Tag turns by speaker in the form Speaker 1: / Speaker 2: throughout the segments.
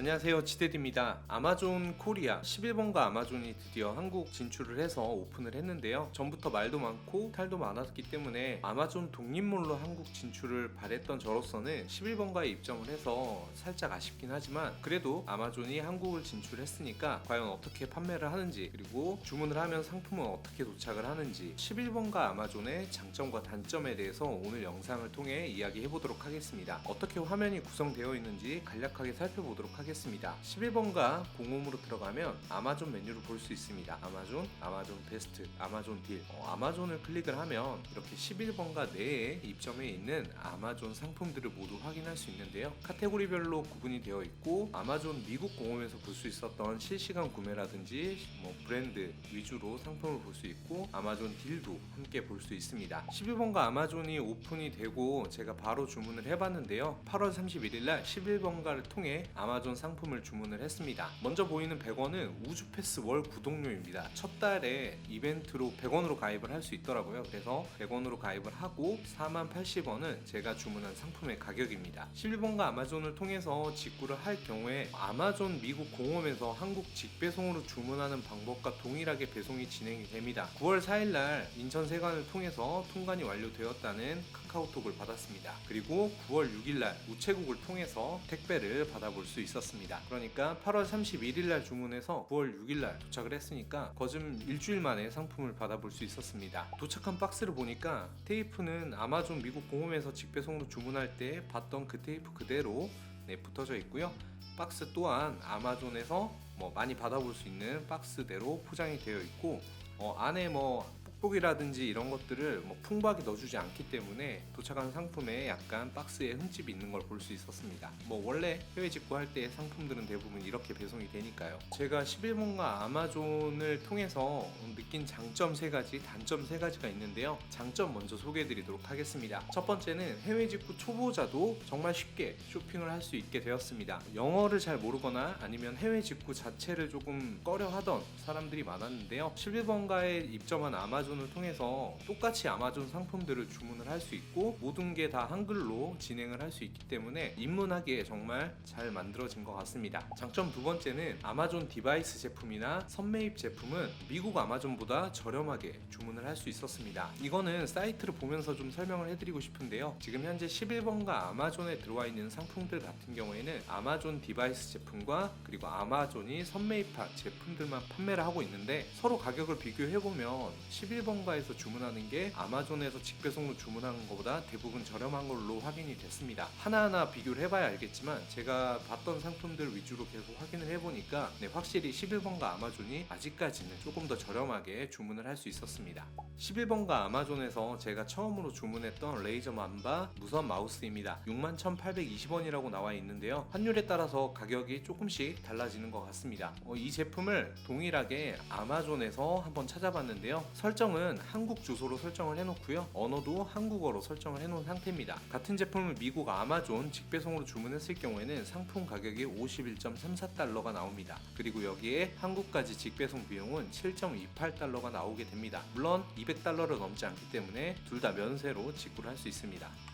Speaker 1: 안녕하세요. 지대디입니다. 아마존 코리아 11번가 아마존이 드디어 한국 진출을 해서 오픈을 했는데요. 전부터 말도 많고 탈도 많았기 때문에 아마존 독립몰로 한국 진출을 바랬던 저로서는 11번가에 입점을 해서 살짝 아쉽긴 하지만 그래도 아마존이 한국을 진출했으니까 과연 어떻게 판매를 하는지 그리고 주문을 하면 상품은 어떻게 도착을 하는지 11번가 아마존의 장점과 단점에 대해서 오늘 영상을 통해 이야기해 보도록 하겠습니다. 어떻게 화면이 구성되어 있는지 간략하게 살펴보도록 하겠습니다 11번가 공홈으로 들어가면 아마존 메뉴를 볼 수 있습니다. 아마존, 아마존 베스트, 아마존 딜. 어, 아마존을 클릭을 하면 이렇게 11번가 내에 입점해 있는 아마존 상품들을 모두 확인할 수 있는데요. 카테고리별로 구분이 되어 있고 아마존 미국 공홈에서 볼 수 있었던 실시간 구매라든지 뭐 브랜드 위주로 상품을 볼 수 있고 아마존 딜도 함께 볼 수 있습니다. 11번가 아마존이 오픈이 되고 제가 바로 주문을 해봤는데요. 8월 31일 날 11번가를 통해 아마존 상품을 주문을 했습니다. 먼저 보이는 100원은 우주패스 월 구독료입니다. 첫 달에 이벤트로 100원으로 가입을 할 수 있더라고요. 그래서 100원으로 가입을 하고 4만 80원은 제가 주문한 상품의 가격입니다. 11번가 아마존을 통해서 직구를 할 경우에 아마존 미국 공홈에서 한국 직배송으로 주문하는 방법과 동일하게 배송이 진행이 됩니다. 9월 4일날 인천 세관을 통해서 통관이 완료되었다는 카카오톡을 받았습니다. 그리고 9월 6일날 우체국을 통해서 택배를 받아볼 수 있었습니다. 그러니까 8월 31일날 주문해서 9월 6일날 도착을 했으니까 거즘 일주일 만에 상품을 받아볼 수 있었습니다. 도착한 박스를 보니까 테이프는 아마존 미국 공홈에서 직배송으로 주문할 때 봤던 그 테이프 그대로 네, 붙어져 있고요. 박스 또한 아마존에서 뭐 많이 받아볼 수 있는 박스대로 포장이 되어 있고 어, 안에 뭐 뽁뽁이라든지 이런 것들을 뭐 풍부하게 넣어주지 않기 때문에 도착한 상품에 약간 박스에 흠집이 있는 걸 볼 수 있었습니다. 뭐 원래 해외 직구할 때 상품들은 대부분 이렇게 배송이 되니까요. 제가 11번가 아마존을 통해서 느낀 장점 세 가지, 단점 세 가지가 있는데요. 장점 먼저 소개해드리도록 하겠습니다. 첫 번째는 해외 직구 초보자도 정말 쉽게 쇼핑을 할 수 있게 되었습니다. 영어를 잘 모르거나 아니면 해외 직구 자체를 조금 꺼려하던 사람들이 많았는데요. 11번가에 입점한 아마존 을 통해서 똑같이 아마존 상품들을 주문을 할 수 있고 모든 게 다 한글로 진행을 할 수 있기 때문에 입문하기에 정말 잘 만들어진 것 같습니다. 장점 두 번째는 아마존 디바이스 제품이나 선매입 제품은 미국 아마존보다 저렴하게 주문을 할 수 있었습니다. 이거는 사이트를 보면서 좀 설명을 해드리고 싶은데요. 지금 현재 11번가 아마존에 들어와 있는 상품들 같은 경우에는 아마존 디바이스 제품과 그리고 아마존이 선매입한 제품들만 판매를 하고 있는데 서로 가격을 비교해보면 11 번가에서 주문하는 게 아마존에서 직배송으로 주문하는 것보다 대부분 저렴한 걸로 확인이 됐습니다. 하나하나 비교를 해봐야 알겠지만 제가 봤던 상품들 위주로 계속 확인을 해보니까 네, 확실히 11번가 아마존이 아직까지는 조금 더 저렴하게 주문을 할 수 있었습니다. 11번가 아마존에서 제가 처음으로 주문했던 레이저 만바 무선 마우스입니다. 61,820원이라고 나와 있는데요. 환율에 따라서 가격이 조금씩 달라지는 것 같습니다. 어, 이 제품을 동일하게 아마존에서 한번 찾아봤는데요. 설정은 한국 주소로 설정을 해놓고요. 언어도 한국어로 설정을 해놓은 상태입니다. 같은 제품을 미국 아마존 직배송으로 주문했을 경우에는 상품 가격이 51.34달러가 나옵니다. 그리고 여기에 한국까지 직배송 비용은 7.28달러가 나오게 됩니다. 물론 200달러를 넘지 않기 때문에 둘 다 면세로 직구를 할 수 있습니다.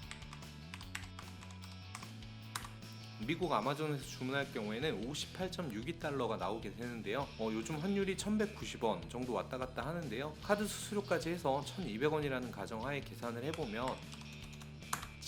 Speaker 1: 미국 아마존에서 주문할 경우에는 58.62달러가 나오게 되는데요. 어, 요즘 환율이 1190원 정도 왔다 갔다 하는데요. 카드 수수료까지 해서 1200원이라는 가정하에 계산을 해보면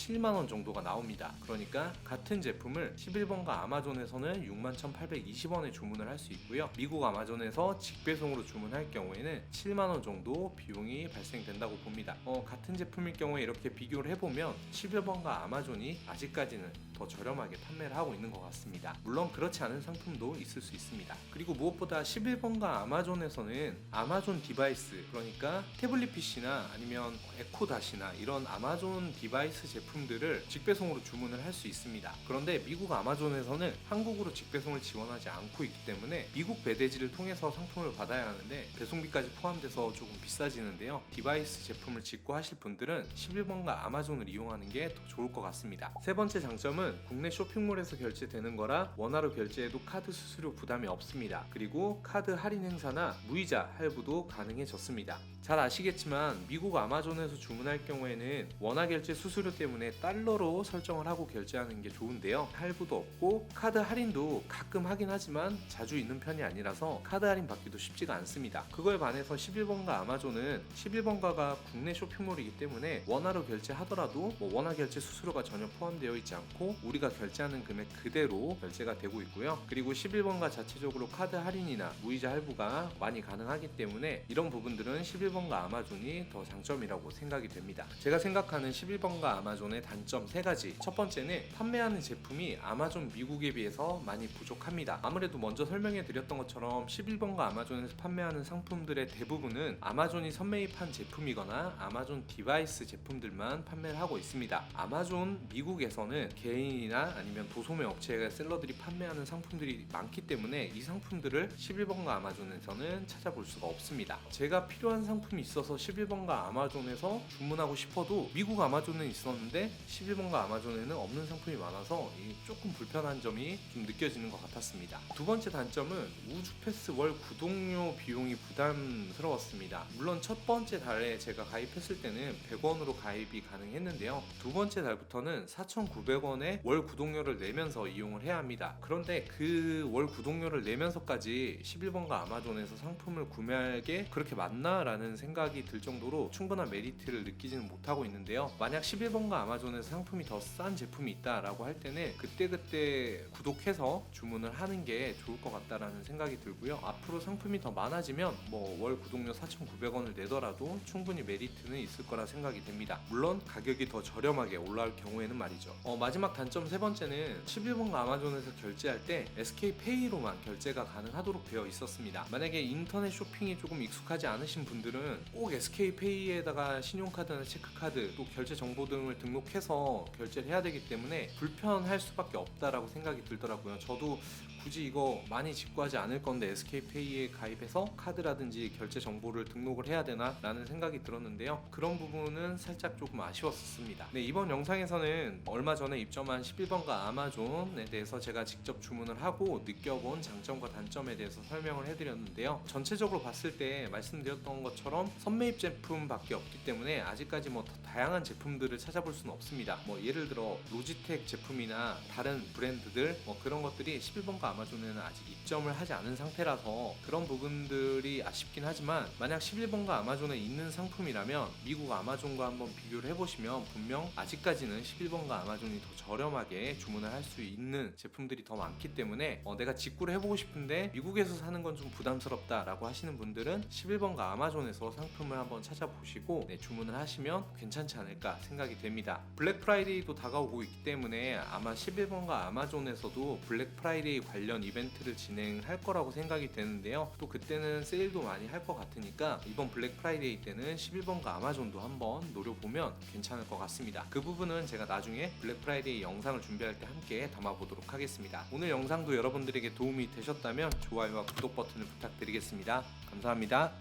Speaker 1: 7만원 정도가 나옵니다. 그러니까 같은 제품을 11번가 아마존에서는 61,820원에 주문을 할 수 있고요. 미국 아마존에서 직배송으로 주문할 경우에는 7만원 정도 비용이 발생된다고 봅니다. 어, 같은 제품일 경우에 이렇게 비교를 해보면 11번가 아마존이 아직까지는 더 저렴하게 판매를 하고 있는 것 같습니다. 물론 그렇지 않은 상품도 있을 수 있습니다. 그리고 무엇보다 11번가 아마존에서는 아마존 디바이스 그러니까 태블릿 PC나 아니면 에코닷이나 이런 아마존 디바이스 제품 들을 직배송으로 주문을 할 수 있습니다. 그런데 미국 아마존에서는 한국으로 직배송을 지원하지 않고 있기 때문에 미국 배대지를 통해서 상품을 받아야 하는데 배송비까지 포함돼서 조금 비싸지는데요. 디바이스 제품을 직구하실 분들은 11번가 아마존을 이용하는 게 더 좋을 것 같습니다. 세 번째 장점은 국내 쇼핑몰에서 결제되는 거라 원화로 결제해도 카드 수수료 부담이 없습니다. 그리고 카드 할인 행사나 무이자 할부도 가능해졌습니다. 잘 아시겠지만 미국 아마존에서 주문할 경우에는 원화 결제 수수료 때문에 달러로 설정을 하고 결제하는 게 좋은데요. 할부도 없고 카드 할인도 가끔 하긴 하지만 자주 있는 편이 아니라서 카드 할인 받기도 쉽지가 않습니다. 그거에 반해서 11번가 아마존은 11번가가 국내 쇼핑몰이기 때문에 원화로 결제하더라도 뭐 원화 결제 수수료가 전혀 포함되어 있지 않고 우리가 결제하는 금액 그대로 결제가 되고 있고요. 그리고 11번가 자체적으로 카드 할인이나 무이자 할부가 많이 가능하기 때문에 이런 부분들은 11번가 아마존이 더 장점이라고 생각이 됩니다. 제가 생각하는 11번가 아마존 의 단점 세 가지. 첫 번째는 판매하는 제품이 아마존 미국에 비해서 많이 부족합니다. 아무래도 먼저 설명해 드렸던 것처럼 11번가 아마존에서 판매하는 상품들의 대부분은 아마존이 선매입한 제품이거나 아마존 디바이스 제품들만 판매를 하고 있습니다. 아마존 미국에서는 개인이나 아니면 도소매 업체 셀러들이 판매하는 상품들이 많기 때문에 이 상품들을 11번가 아마존에서는 찾아볼 수가 없습니다. 제가 필요한 상품이 있어서 11번가 아마존에서 주문하고 싶어도 미국 아마존은 있었는데 11번가 아마존에는 없는 상품이 많아서 이 조금 불편한 점이 좀 느껴지는 것 같았습니다. 두 번째 단점은 우주 패스 월 구독료 비용이 부담스러웠습니다. 물론 첫 번째 달에 제가 가입했을 때는 100원으로 가입이 가능했는데요. 두 번째 달부터는 4,900원의 월 구독료를 내면서 이용을 해야 합니다. 그런데 그 월 구독료를 내면서까지 11번가 아마존에서 상품을 구매할 게 그렇게 맞나라는 생각이 들 정도로 충분한 메리트를 느끼지는 못하고 있는데요. 만약 11번가 아마존에서 상품이 더 싼 제품이 있다라고 할 때는 그때그때 구독해서 주문을 하는 게 좋을 것 같다라는 생각이 들고요. 앞으로 상품이 더 많아지면 뭐 월 구독료 4,900원을 내더라도 충분히 메리트는 있을 거라 생각이 됩니다. 물론 가격이 더 저렴하게 올라올 경우에는 말이죠. 어, 마지막 단점 세 번째는 11번가 아마존에서 결제할 때 SK페이로만 결제가 가능하도록 되어 있었습니다. 만약에 인터넷 쇼핑이 조금 익숙하지 않으신 분들은 꼭 SK페이에다가 신용카드나 체크카드 또 결제 정보 등을 등록 해서 결제를 해야 되기 때문에 불편할 수밖에 없다라고 생각이 들더라고요. 저도 굳이 이거 많이 직구하지 않을 건데 SK페이에 가입해서 카드라든지 결제 정보를 등록을 해야 되나 라는 생각이 들었는데요. 그런 부분은 살짝 조금 아쉬웠습니다. 네, 이번 영상에서는 얼마 전에 입점한 11번가 아마존에 대해서 제가 직접 주문을 하고 느껴본 장점과 단점에 대해서 설명을 해드렸는데요. 전체적으로 봤을 때 말씀드렸던 것처럼 선매입 제품밖에 없기 때문에 아직까지 뭐 다양한 제품들을 찾아볼 수는 없습니다. 뭐 예를 들어 로지텍 제품이나 다른 브랜드들 뭐 그런 것들이 11번가 아마존에는 아직 입점을 하지 않은 상태라서 그런 부분들이 아쉽긴 하지만 만약 11번가 아마존에 있는 상품이라면 미국 아마존과 한번 비교를 해보시면 분명 아직까지는 11번가 아마존이 더 저렴하게 주문을 할 수 있는 제품들이 더 많기 때문에 어, 내가 직구를 해보고 싶은데 미국에서 사는 건 좀 부담스럽다라고 하시는 분들은 11번가 아마존에서 상품을 한번 찾아보시고 네, 주문을 하시면 괜찮지 않을까 생각이 됩니다. 블랙 프라이데이도 다가오고 있기 때문에 아마 11번가 아마존에서도 블랙 프라이데이 관련 이벤트를 진행할 거라고 생각이 되는데요. 또 그때는 세일도 많이 할 것 같으니까 이번 블랙 프라이데이 때는 11번가 아마존도 한번 노려보면 괜찮을 것 같습니다. 그 부분은 제가 나중에 블랙 프라이데이 영상을 준비할 때 함께 담아보도록 하겠습니다. 오늘 영상도 여러분들에게 도움이 되셨다면 좋아요와 구독 버튼을 부탁드리겠습니다. 감사합니다.